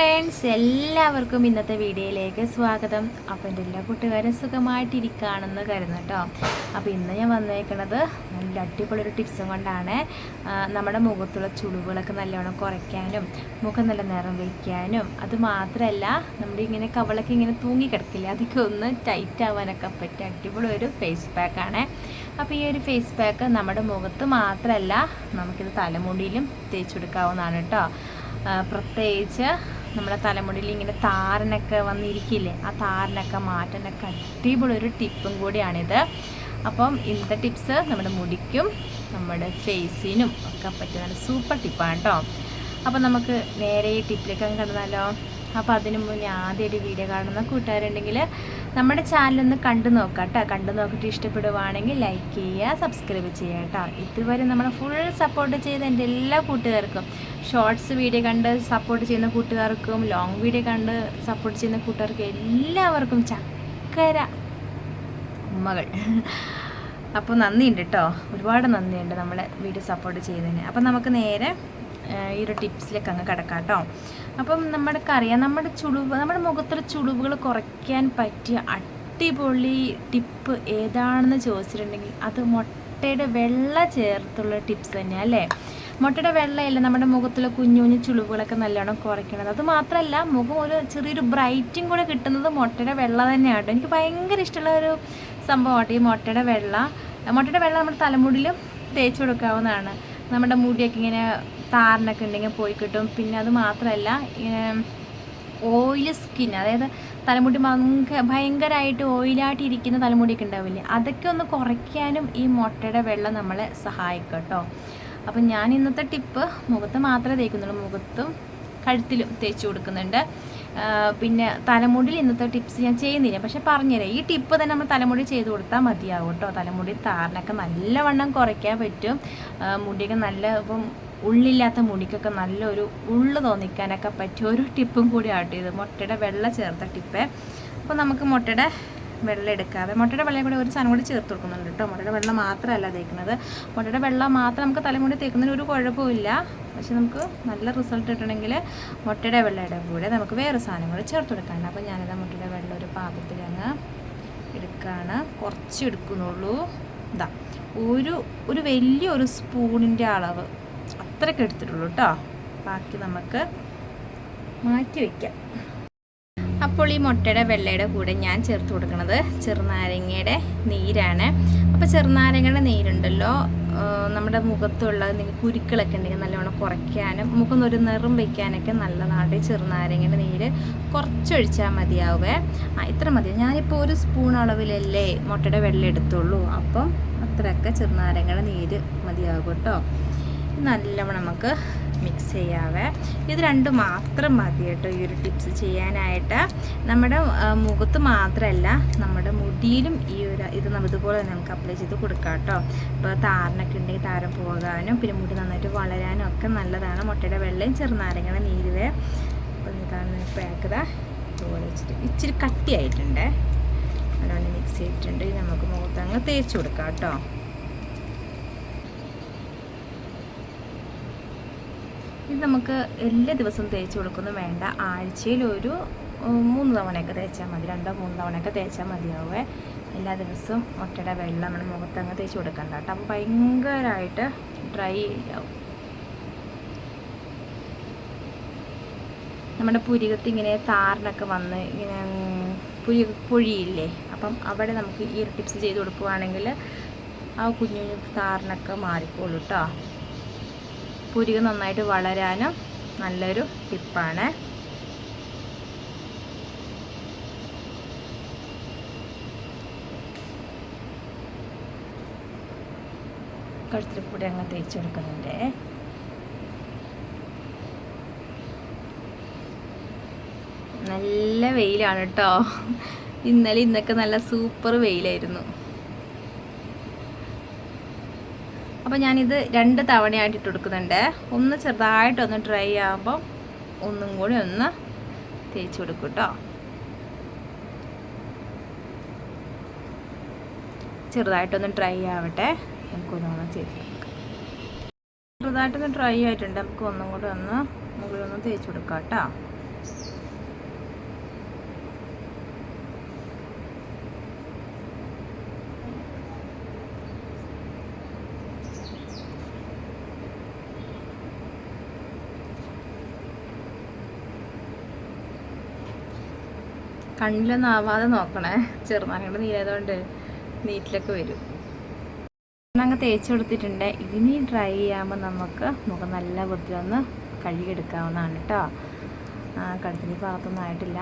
Friends എല്ലാവർക്കും ഇന്നത്തെ വീഡിയോയിലേക്ക് സ്വാഗതം. അപ്പോൾ എന്റെ എല്ലാ കൂട്ടുകാരും സുഖമായിട്ടിരിക്കുകയാണെന്ന് കരുതുന്നു കേട്ടോ. അപ്പോൾ ഇന്ന് ഞാൻ വന്നേക്കണത് നല്ല അടിപൊളി ഒരു ടിപ്സും കൊണ്ടാണ് നമ്മുടെ മുഖത്തുള്ള ചുളിവുകളൊക്കെ നല്ലവണ്ണം കുറയ്ക്കാനും മുഖം നല്ല നിറം വയ്ക്കാനും അത് മാത്രമല്ല നമ്മുടെ ഇങ്ങനെ കവളൊക്കെ ഇങ്ങനെ തൂങ്ങി കിടക്കില്ല? അതൊക്കെ ഒന്ന് ടൈറ്റ് ആവാനൊക്കെ പറ്റിയ അടിപൊളി ഒരു ഫേസ് പാക്കാണ് അപ്പോൾ ഈ ഒരു ഫേസ് പാക്ക് നമ്മുടെ മുഖത്ത് മാത്രമല്ല നമുക്കിത് തലമുടിയിലും തേച്ചെടുക്കാവുന്നതാണ് കേട്ടോ. പ്രത്യേകിച്ച് നമ്മുടെ തലമുടിയിൽ ഇങ്ങനെ താരനൊക്കെ വന്നിരിക്കില്ലേ? ആ താരനൊക്കെ മാറ്റാനൊക്കെ അടിപൊളി ഒരു ടിപ്പും കൂടിയാണിത്. അപ്പം ഇന്നത്തെ ടിപ്സ് നമ്മുടെ മുടിക്കും നമ്മുടെ ഫേസിനും ഒക്കെ പറ്റിയ നല്ല സൂപ്പർ ടിപ്പാണ് കേട്ടോ അപ്പം നമുക്ക് നേരെ ടിപ്പിലേക്ക് കടന്നാലോ. അപ്പോൾ അതിനു മുന്നേ ആദ്യമായിട്ട് വീഡിയോ കാണുന്ന കൂട്ടുകാരുണ്ടെങ്കിൽ നമ്മുടെ ചാനലൊന്ന് കണ്ടു നോക്കാം കേട്ടോ കണ്ടു നോക്കിയിട്ട് ഇഷ്ടപ്പെടുവാണെങ്കിൽ ലൈക്ക് ചെയ്യുക സബ്സ്ക്രൈബ് ചെയ്യുക കേട്ടോ ഇതുവരെ നമ്മളെ ഫുൾ സപ്പോർട്ട് ചെയ്ത എന്റെ എല്ലാ കൂട്ടുകാർക്കും ഷോർട്സ് വീഡിയോ കണ്ട് സപ്പോർട്ട് ചെയ്യുന്ന കൂട്ടുകാർക്കും ലോങ് വീഡിയോ കണ്ട് സപ്പോർട്ട് ചെയ്യുന്ന കൂട്ടുകാർക്കും എല്ലാവർക്കും ചക്കര ഉമ്മകൾ. അപ്പോൾ നന്ദിയുണ്ട് കേട്ടോ ഒരുപാട് നന്ദിയുണ്ട് നമ്മളെ വീഡിയോ സപ്പോർട്ട് ചെയ്തതിന് അപ്പോൾ നമുക്ക് നേരെ ഈ ഒരു ടിപ്സിലേക്ക് അങ്ങ് കിടക്കാം കേട്ടോ അപ്പം നമ്മുടെ അറിയാം നമ്മുടെ ചുളിവ് നമ്മുടെ മുഖത്തുള്ള ചുളിവുകൾ കുറയ്ക്കാൻ പറ്റിയ അടിപൊളി ടിപ്പ് ഏതാണെന്ന് ചോദിച്ചിട്ടുണ്ടെങ്കിൽ അത് മുട്ടയുടെ വെള്ള ചേർത്തുള്ള ടിപ്സ് തന്നെയാണ് അല്ലേ? മുട്ടയുടെ വെള്ളയല്ല നമ്മുടെ മുഖത്തുള്ള കുഞ്ഞു കുഞ്ഞു ചുളിവുകളൊക്കെ നല്ലോണം കുറയ്ക്കണത്. അത് മാത്രമല്ല മുഖം ഒരു ചെറിയൊരു ബ്രൈറ്റും കൂടെ കിട്ടുന്നത് മുട്ടയുടെ വെള്ള തന്നെയാണ് എനിക്ക് ഭയങ്കര ഇഷ്ടമുള്ള ഒരു സംഭവമാണ് ഈ മുട്ടയുടെ വെള്ള. മുട്ടയുടെ വെള്ള നമ്മുടെ തലമുടിയിലും തേച്ച് കൊടുക്കാവുന്നതാണ്. നമ്മുടെ മുടിയൊക്കെ ഇങ്ങനെ താരനൊക്കെ ഉണ്ടെങ്കിൽ പോയി കിട്ടും. പിന്നെ അത് മാത്രമല്ല ഓയിലി സ്കിൻ അതായത് തലമുടി ഭയങ്കര ഭയങ്കരമായിട്ട് ഓയിലായിട്ട് ഇരിക്കുന്ന തലമുടിയൊക്കെ ഉണ്ടാവില്ലേ അതൊക്കെ ഒന്ന് കുറയ്ക്കാനും ഈ മുട്ടയുടെ വെള്ളം നമ്മളെ സഹായിക്കും കേട്ടോ. അപ്പം ഞാൻ ഇന്നത്തെ ടിപ്പ് മുഖത്ത് മാത്രമേ തേക്കുന്നുള്ളൂ. മുഖത്തും കഴുത്തിലും തേച്ച് കൊടുക്കുന്നുണ്ട്. പിന്നെ തലമുടിയിൽ ഇന്നത്തെ ടിപ്സ് ഞാൻ ചെയ്യുന്നില്ല. പക്ഷെ പറഞ്ഞുതരാം. ഈ ടിപ്പ് തന്നെ നമ്മൾ തലമുടി ചെയ്ത് കൊടുത്താൽ മതിയാവും കേട്ടോ. തലമുടി താരനൊക്കെ നല്ലവണ്ണം കുറയ്ക്കാൻ പറ്റും. മുടിയൊക്കെ നല്ല ഇപ്പം ഉള്ളില്ലാത്ത മുടിക്കൊക്കെ നല്ലൊരു ഉള്ളു തോന്നിക്കാനൊക്കെ പറ്റിയ ഒരു ടിപ്പും കൂടി ആട്ടോ ഇത്. മുട്ടയുടെ വെള്ള ചേർത്ത ടിപ്പ്. അപ്പോൾ നമുക്ക് മുട്ടയുടെ വെള്ളം എടുക്കാതെ മുട്ടയുടെ വെള്ളം കൂടി ഒരു സാധനം കൂടി ചേർത്ത് കൊടുക്കുന്നുണ്ട് കേട്ടോ. മുട്ടയുടെ വെള്ളം മാത്രമല്ല തേക്കുന്നത്. മുട്ടയുടെ വെള്ളം മാത്രം നമുക്ക് തലമുടി തേക്കുന്നതിന് ഒരു കുഴപ്പമില്ല പക്ഷെ നമുക്ക് നല്ല റിസൾട്ട് കിട്ടണമെങ്കിൽ മുട്ടയുടെ വെള്ളയുടെ കൂടെ നമുക്ക് വേറെ സാധനം കൂടി ചേർത്ത് കൊടുക്കാനുണ്ട് അപ്പോൾ ഞാനിതാ മുട്ടയുടെ വെള്ളം ഒരു പാത്രത്തിൽ അങ്ങ് എടുക്കുകയാണ് കുറച്ച് എടുക്കുന്നുള്ളൂ. ഇതാ ഒരു ഒരു വലിയ ഒരു സ്പൂണിന്റെ അളവ് അത്രയ്ക്ക് എടുത്തിട്ടുള്ളൂ കേട്ടോ ബാക്കി നമുക്ക് മാറ്റി വയ്ക്കാം അപ്പോൾ ഈ മുട്ടയുടെ വെള്ളയുടെ കൂടെ ഞാൻ ചേർത്ത് കൊടുക്കുന്നത് ചെറുനാരങ്ങയുടെ നീരാണ്. അപ്പോൾ ചെറുനാരങ്ങയുടെ നീരുണ്ടല്ലോ. നമ്മുടെ മുഖത്തുള്ള കുരുക്കളൊക്കെ ഉണ്ടെങ്കിൽ നല്ലവണ്ണം കുറയ്ക്കാനും മുഖം ഒരു നിറം വയ്ക്കാനൊക്കെ നല്ലതാണ് ചെറുനാരങ്ങയുടെ നീര്. കുറച്ചൊഴിച്ചാൽ മതിയാവേ. ആ ഇത്ര മതി. ഞാനിപ്പോൾ ഒരു സ്പൂൺ അളവിലല്ലേ മുട്ടയുടെ വെള്ളം എടുത്തുള്ളൂ. അപ്പം അത്രയൊക്കെ ചെറുനാരങ്ങയുടെ നീര് മതിയാകും കേട്ടോ നല്ലവണ്ണം നമുക്ക് മിക്സ് ചെയ്യാവേ. ഇത് രണ്ടും മാത്രം മതി കേട്ടോ ഈ ഒരു ടിപ്സ് ചെയ്യാനായിട്ട്. നമ്മുടെ മുഖത്ത് മാത്രമല്ല നമ്മുടെ മുടിയിലും ഈ ഒരു ഇത് ഇതുപോലെ തന്നെ നമുക്ക് അപ്ലൈ ചെയ്ത് കൊടുക്കാം കേട്ടോ. ഇപ്പോൾ താരനൊക്കെ ഉണ്ടെങ്കിൽ താരം പോകാനും പിന്നെ മുടി നന്നായിട്ട് വളരാനും ഒക്കെ നല്ലതാണ്. മുട്ടയുടെ വെള്ളയും ചെറുനാരങ്ങയുടെ നീരുവേ. അപ്പോൾ ഇതാണ് പാക്കത ഇതുപോലെ വെച്ചിട്ട് ഇച്ചിരി കട്ടിയായിട്ടുണ്ട്. അതുകൊണ്ട് മിക്സ് ചെയ്തിട്ടുണ്ട്. നമുക്ക് മുഖത്ത് അങ്ങ് തേച്ച് കൊടുക്കാം കേട്ടോ. ഇത് നമുക്ക് എല്ലാ ദിവസവും തേച്ച് കൊടുക്കുന്നു. വേണ്ട. ആഴ്ചയിൽ ഒരു മൂന്ന് തവണയൊക്കെ തേച്ചാൽ മതി. രണ്ടോ മൂന്ന് തവണയൊക്കെ തേച്ചാൽ മതിയാവേ. എല്ലാ ദിവസവും മുട്ടയുടെ വെള്ളം നമ്മുടെ മുഖത്ത് അങ്ങ് തേച്ച് കൊടുക്കണ്ട കേട്ടോ. അപ്പോൾ ഭയങ്കരമായിട്ട് ഡ്രൈ ആവും. നമ്മുടെ പുരികത്ത് ഇങ്ങനെ താറിനൊക്കെ വന്ന് ഇങ്ങനെ പുരി പൊഴിയില്ലേ? അപ്പം അവിടെ നമുക്ക് ഈ ടിപ്സ് ചെയ്ത് കൊടുക്കുവാണെങ്കിൽ ആ കുഞ്ഞു കുഞ്ഞു താരനൊക്കെ മാറിക്കോളൂ കേട്ടോ. പുരിക നന്നായിട്ട് വളരാനും നല്ലൊരു ടിപ്പാണ്. കഴുത്തിൽ കൂടി അങ്ങ് തേച്ച് കൊടുക്കുന്നുണ്ട് നല്ല വെയിലാണ് കേട്ടോ ഇന്നലെ ഇന്നൊക്കെ നല്ല സൂപ്പർ വെയിലായിരുന്നു. അപ്പോൾ ഞാനിത് രണ്ട് തവണയായിട്ട് ഇട്ട് കൊടുക്കുന്നുണ്ട്. ഒന്ന് ചെറുതായിട്ടൊന്ന് ഡ്രൈ ആകുമ്പോൾ ഒന്നും കൂടി ഒന്ന് തേച്ച് കൊടുക്കും കേട്ടോ ചെറുതായിട്ടൊന്ന് ഡ്രൈ ആവട്ടെ. നമുക്കൊന്നൊന്ന് ചെയ്ത് ചെറുതായിട്ടൊന്ന് ഡ്രൈ ആയിട്ടുണ്ട്. നമുക്ക് ഒന്നും കൂടി ഒന്ന് മുകളിലൊന്ന് തേച്ച് കൊടുക്കാം കേട്ടോ കണ്ണിലൊന്നും ആവാതെ നോക്കണേ. ചെറുനാരങ്ങയുടെ നീരായതുകൊണ്ട് നീറ്റിലൊക്കെ വരും. അങ്ങ് തേച്ച് കൊടുത്തിട്ടുണ്ട്. ഇനി ഡ്രൈ ചെയ്യാമ്പോൾ നമുക്ക്? മുഖം നല്ല വൃത്തിയൊന്ന് കഴുകിയെടുക്കാവുന്നതാണ് കേട്ടോ. കഴുത്തിന് പാകത്തൊന്നും ആയിട്ടില്ല.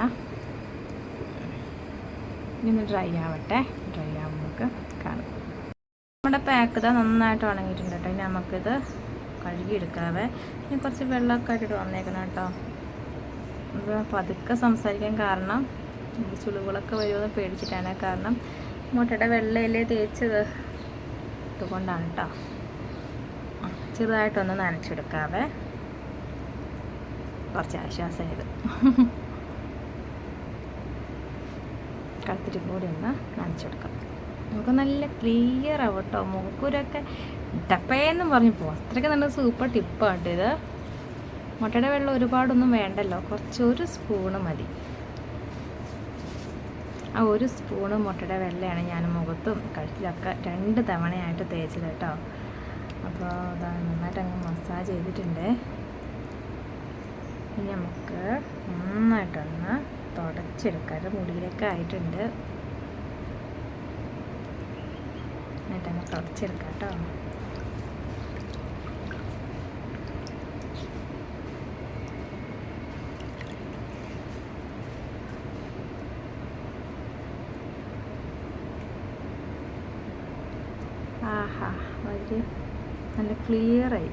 ഇനി ഡ്രൈ ആവട്ടെ. ഡ്രൈ ആകുമ്പോൾ നമുക്ക് കാണാം. നമ്മുടെ പാക്ക് ഇതാ നന്നായിട്ട് ഉണങ്ങിയിട്ടുണ്ട് കേട്ടോ. ഇനി നമുക്കിത് കഴുകിയെടുക്കാവേ. ഇനി കുറച്ച് വെള്ളമൊക്കെ ആയിട്ടിട്ട് വന്നേക്കണം കേട്ടോ. പതുക്കെ സംസാരിക്കാൻ കാരണം ചുളിവുകളൊക്കെ വരുമെന്ന് പേടിച്ചിട്ടാണ്. കാരണം മുട്ടയുടെ വെള്ളയിലേ തേച്ചത് അതുകൊണ്ടാണ് കേട്ടോ ചെറുതായിട്ടൊന്ന് നനച്ചെടുക്കാവേ. കുറച്ച് ആശ്വാസമായത്. കഴുത്തിട്ട് കൂടി ഒന്ന് നനച്ചെടുക്കാം. നമുക്ക് നല്ല ക്ലിയർ ആവും കേട്ടോ മൂക്കൂരൊക്കെ ഡപ്പേന്ന് പറഞ്ഞു പോകും അത്രയ്ക്ക് നല്ല സൂപ്പർ ടിപ്പാണ് കേട്ടോ ഇത്. മുട്ടയുടെ വെള്ളം ഒരുപാടൊന്നും വേണ്ടല്ലോ. കുറച്ച് ഒരു സ്പൂണ് മതി. ആ ഒരു സ്പൂണ് മുട്ടയുടെ വെള്ളയാണ് ഞാൻ മുഖത്തും കഴുത്തിലൊക്കെ രണ്ട് തവണയായിട്ട് തേച്ചത് കേട്ടോ. അപ്പോൾ അതാ നന്നായിട്ട് അങ്ങ് മസാജ് ചെയ്തിട്ടുണ്ട്. ഇനി നമുക്ക് നന്നായിട്ടൊന്ന് തുടച്ചെടുക്കാം. ഒരു മുടിയിലൊക്കെ ആയിട്ടുണ്ട്. എന്നിട്ടങ്ങ് തുടച്ചെടുക്കാം കേട്ടോ. ഒരു നല്ല ക്ലിയറായി.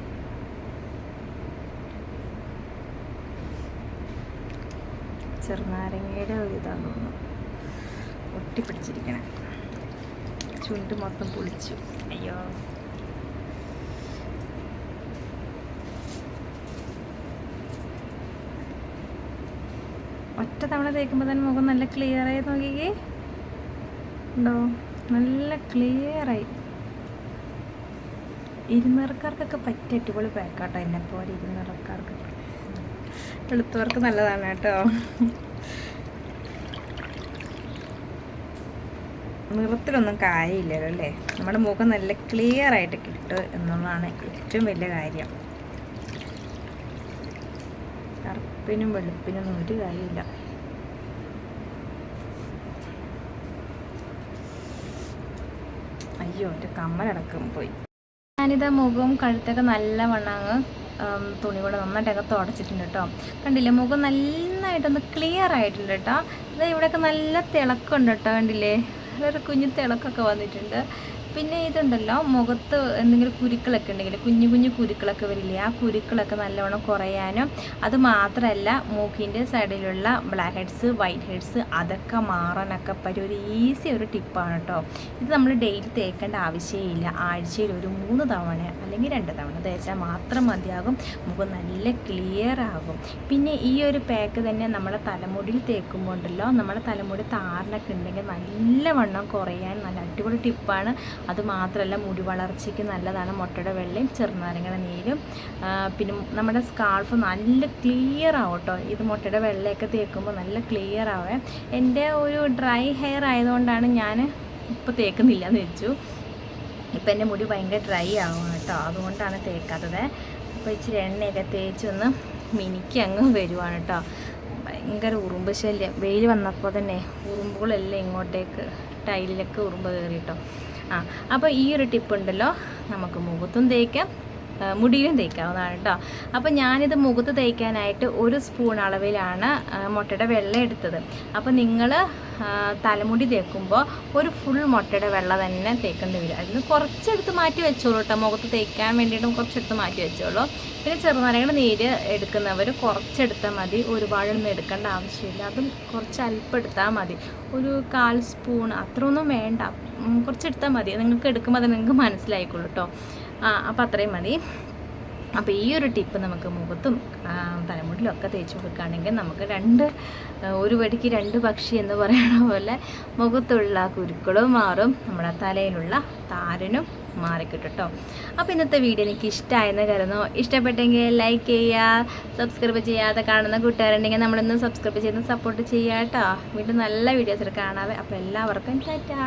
ചെറുനാരങ്ങയുടെ ഒരു ഇതാന്ന് തോന്നുന്നു. ഒട്ടിപ്പിടിച്ചിരിക്കണം ചുണ്ട് മൊത്തം പൊളിച്ചു. അയ്യോ. ഒറ്റ തവണ തേക്കുമ്പോൾ തന്നെ മുഖം നല്ല ക്ലിയറായി നോക്കിക്കേ. ഉണ്ടോ? നല്ല ക്ലിയറായി. ഇരുന്നൂറക്കാർക്കൊക്കെ പറ്റിയ അടിപൊളി പാക്കാട്ടോ എന്നെ പോലെ ഇരുന്നൂറക്കാർക്കൊക്കെ എളുത്തവർക്ക് നല്ലതാണ് കേട്ടോ. നിറത്തിലൊന്നും കാര്യമില്ലല്ലോ അല്ലേ? നമ്മുടെ മുഖം നല്ല ക്ലിയർ ആയിട്ട് കിട്ടും എന്നുള്ളതാണ് ഏറ്റവും വലിയ കാര്യം. കറുപ്പിനും വെളുപ്പിനൊന്നും ഒരു കാര്യമില്ല അയ്യോ എന്റെ കമ്മലടക്കം പോയി. ഞാനിതാ മുഖവും കഴുത്തൊക്കെ നല്ല വണ്ണാങ്ങ് തുണി കൂടെ നന്നായിട്ടൊക്കെ തുടച്ചിട്ടുണ്ട് കേട്ടോ. കണ്ടില്ലേ? മുഖം നന്നായിട്ടൊന്ന് ക്ലിയർ ആയിട്ടുണ്ട് കേട്ടോ. ഇത് ഇവിടെയൊക്കെ നല്ല തിളക്കമുണ്ട് കേട്ടോ കണ്ടില്ലേ? ഒരു കുഞ്ഞു തിളക്കൊക്കെ വന്നിട്ടുണ്ട്. പിന്നെ ഇതുണ്ടല്ലോ മുഖത്ത് എന്തെങ്കിലും കുരുക്കളൊക്കെ ഉണ്ടെങ്കിൽ കുഞ്ഞു കുഞ്ഞു കുരുക്കളൊക്കെ വരില്ലേ ആ കുരുക്കളൊക്കെ നല്ലവണ്ണം കുറയാനും അത് മാത്രമല്ല മൂക്കിന്റെ സൈഡിലുള്ള ബ്ലാക്ക് ഹെഡ്സ് വൈറ്റ് ഹെഡ്സ് അതൊക്കെ മാറാനൊക്കെ പറ്റിയ ഒരു ഈസി ഒരു ടിപ്പാണ് കേട്ടോ ഇത് നമ്മൾ ഡെയിലി തേക്കേണ്ട ആവശ്യമില്ല. ആഴ്ചയിൽ ഒരു മൂന്ന് തവണ അല്ലെങ്കിൽ രണ്ട് തവണ തേച്ചാൽ മാത്രം മതിയാകും. മുഖം നല്ല ക്ലിയർ ആകും. പിന്നെ ഈ ഒരു പാക്ക് തന്നെ നമ്മുടെ തലമുടിയിൽ തേക്കുമ്പോൾ ഉണ്ടല്ലോ നമ്മുടെ തലമുടി താരനൊക്കെ ഉണ്ടെങ്കിൽ നല്ലവണ്ണം കുറയാൻ നല്ല അടിപൊളി ടിപ്പാണ് അത് മാത്രമല്ല മുടി വളർച്ചയ്ക്ക് നല്ലതാണ്. മുട്ടയുടെ വെള്ളയും ചെറുനാരങ്ങയുടെ നീരും. പിന്നെ നമ്മുടെ സ്കാൾഫ് നല്ല ക്ലിയർ ആവും കേട്ടോ. ഇത് മുട്ടയുടെ വെള്ളയൊക്കെ തേക്കുമ്പോൾ നല്ല ക്ലിയർ ആവേ. എന്റെ ഒരു ഡ്രൈ ഹെയർ ആയതുകൊണ്ടാണ് ഞാൻ ഇപ്പോൾ തേക്കുന്നില്ല എന്ന് വെച്ചു ഇപ്പം എന്റെ മുടി ഭയങ്കര ഡ്രൈ ആവും കേട്ടോ. അതുകൊണ്ടാണ് തേക്കാത്തത്. അപ്പോൾ ഇച്ചിരി എണ്ണയൊക്കെ തേച്ചൊന്ന് മിനിക്ക് അങ്ങ് വരുവാണ് കേട്ടോ. ഭയങ്കര ഉറുമ്പ് ശല്യം. വെയിൽ വന്നപ്പോൾ തന്നെ ഉറുമ്പുകളെല്ലാം ഇങ്ങോട്ടേക്ക് ടൈലിലൊക്കെ ഉറുമ്പ് കയറി കേട്ടോ. ആ അപ്പോൾ ഈ ഒരു ടിപ്പ് ഉണ്ടല്ലോ. നമുക്ക് മുഖത്തും തേക്കാം. മുടിയിലും തേക്കാവുന്നതാണ് കേട്ടോ അപ്പോൾ ഞാനിത് മുഖത്ത് തേക്കാനായിട്ട് ഒരു സ്പൂൺ അളവിലാണ് മുട്ടയുടെ വെള്ളം എടുത്തത്. അപ്പോൾ നിങ്ങൾ തലമുടി തേക്കുമ്പോൾ ഒരു ഫുൾ മുട്ടയുടെ വെള്ളം തന്നെ തേക്കേണ്ടി വരും. അതിന് കുറച്ചെടുത്ത് മാറ്റി വെച്ചോളൂ കേട്ടോ മുഖത്ത് തേക്കാൻ വേണ്ടിയിട്ടും കുറച്ചെടുത്ത് മാറ്റി വെച്ചോളൂ. പിന്നെ ചെറുനാരങ്ങയുടെ നീര് എടുക്കുന്നവർ കുറച്ചെടുത്താൽ മതി. ഒരുപാടൊന്നും എടുക്കേണ്ട ആവശ്യമില്ല. അതും കുറച്ച് അല്പം എടുത്താൽ മതി. ഒരു കാൽ സ്പൂൺ അത്രയൊന്നും വേണ്ട. കുറച്ചെടുത്താൽ മതി. നിങ്ങൾക്ക് എടുക്കുമ്പോൾ അത് നിങ്ങൾക്ക് മനസ്സിലായിക്കോളൂ കേട്ടോ ആ അപ്പോൾ അത്രയും മതി. അപ്പോൾ ഈ ഒരു ടിപ്പ് നമുക്ക് മുഖത്തും തലമുടിലും ഒക്കെ തേച്ച് കൊടുക്കുകയാണെങ്കിൽ നമുക്ക് രണ്ട് ഒരു വടിക്ക് രണ്ട് പക്ഷി എന്ന് പറയുന്ന പോലെ മുഖത്തുള്ള കുരുക്കളും മാറും. നമ്മുടെ തലയിലുള്ള താരനും മാറിക്കിട്ടും കേട്ടോ അപ്പോൾ ഇന്നത്തെ വീഡിയോ എനിക്ക് ഇഷ്ടമായെന്ന് കരുതുന്നു. ഇഷ്ടപ്പെട്ടെങ്കിൽ ലൈക്ക് ചെയ്യുക സബ്സ്ക്രൈബ് ചെയ്യാതെ കാണുന്ന കൂട്ടുകാരുണ്ടെങ്കിൽ നമ്മളൊന്ന് സബ്സ്ക്രൈബ് ചെയ്ത് സപ്പോർട്ട് ചെയ്യാട്ടോ. കേട്ടോ വീണ്ടും നല്ല വീഡിയോസ് കാണാവേ. അപ്പോൾ എല്ലാവർക്കും ടാറ്റാ.